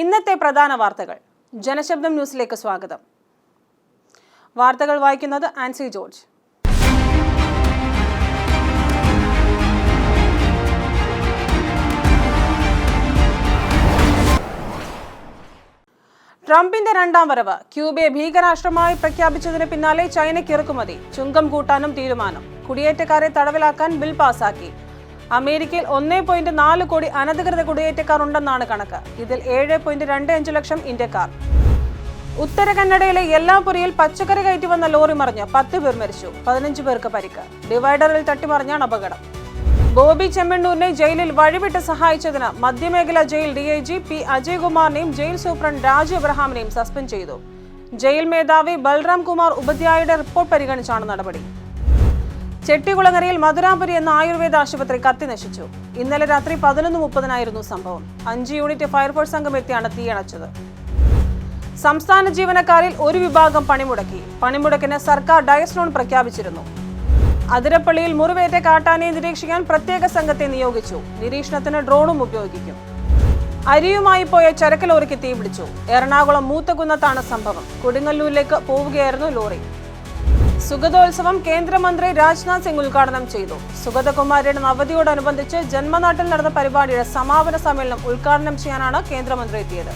ഇന്നത്തെ പ്രധാന വാർത്തകൾ. ജനശബ്ദം ന്യൂസിലേക്ക് സ്വാഗതം. വാർത്തകൾ വായിക്കുന്നത് ആൻസി ജോർജ്. ട്രംപിന്റെ രണ്ടാം വരവ്. ക്യൂബയെ ഭീകരാഷ്ട്രമായി പ്രഖ്യാപിച്ചതിന് പിന്നാലെ ചൈനയ്ക്ക് ഇറക്കുമതി. ചുങ്കം കൂട്ടാനും തീരുമാനം. കുടിയേറ്റക്കാരെ തടവിലാക്കാൻ ബിൽ പാസാക്കി. അമേരിക്കയിൽ ഒന്നേ പോയിന്റ് നാല് കോടി അനധികൃത കുടിയേറ്റക്കാർ ഉണ്ടെന്നാണ് കണക്ക്. ഇതിൽ ഏഴ് പോയിന്റ് രണ്ട് അഞ്ച് ലക്ഷം ഇന്ത്യക്കാർ. ഉത്തര കന്നഡയിലെ എല്ലാപുരിയിൽ പച്ചക്കറി കയറ്റി വന്ന ലോറി മറിഞ്ഞ് പത്ത് പേർ മരിച്ചു. പതിനഞ്ച് പേർക്ക് പരിക്ക്. ഡിവൈഡറിൽ തട്ടിമറിഞ്ഞാണ് അപകടം. ബോബി ചെമ്മണ്ണൂരിനെ ജയിലിൽ വഴിവിട്ട് സഹായിച്ചതിന് മധ്യമേഖല jail D I G P അജയ്കുമാറിനെയും jail superintendent Raju എബ്രഹാമിനെയും സസ്പെൻഡ് ചെയ്തു. ജയിൽ മേധാവി ബൽറാം കുമാർ ഉപാധ്യായയുടെ റിപ്പോർട്ട് പരിഗണിച്ചാണ് നടപടി. ചെട്ടികുളങ്ങരയിൽ മധുരാപുരി എന്ന ആയുർവേദ ആശുപത്രി കത്തി നശിച്ചു. ഇന്നലെ രാത്രി പതിനൊന്ന് മുപ്പതിനായിരുന്നു സംഭവം. അഞ്ച് യൂണിറ്റ് ഫയർഫോഴ്സ് സംഘം എത്തിയാണ് തീയണച്ചത് സംസ്ഥാന ജീവനക്കാരിൽ ഒരു വിഭാഗം പണിമുടക്കി. പണിമുടക്കിന് സർക്കാർ ഡയസ്ലോൺ പ്രഖ്യാപിച്ചിരുന്നു. അതിരപ്പള്ളിയിൽ മുറിവേറ്റ കാട്ടാനയെ നിരീക്ഷിക്കാൻ പ്രത്യേക സംഘത്തെ നിയോഗിച്ചു. നിരീക്ഷണത്തിന് ഡ്രോണും ഉപയോഗിക്കും. അരിയുമായി പോയ ചരക്ക് ലോറിക്ക് തീപിടിച്ചു. എറണാകുളം മൂത്തകുന്നത്താണ് സംഭവം. കൊടുങ്ങല്ലൂരിലേക്ക് പോവുകയായിരുന്നു ലോറി. സുഗതോത്സവം കേന്ദ്രമന്ത്രി രാജ്നാഥ് സിംഗ് ഉദ്ഘാടനം ചെയ്തു. സുഗതകുമാരിയുടെ നവതിയോടനുബന്ധിച്ച് ജന്മനാട്ടിൽ നടന്ന പരിപാടിയുടെ സമാപന സമ്മേളനം ഉദ്ഘാടനം ചെയ്യാനാണ് കേന്ദ്രമന്ത്രി എത്തിയത്.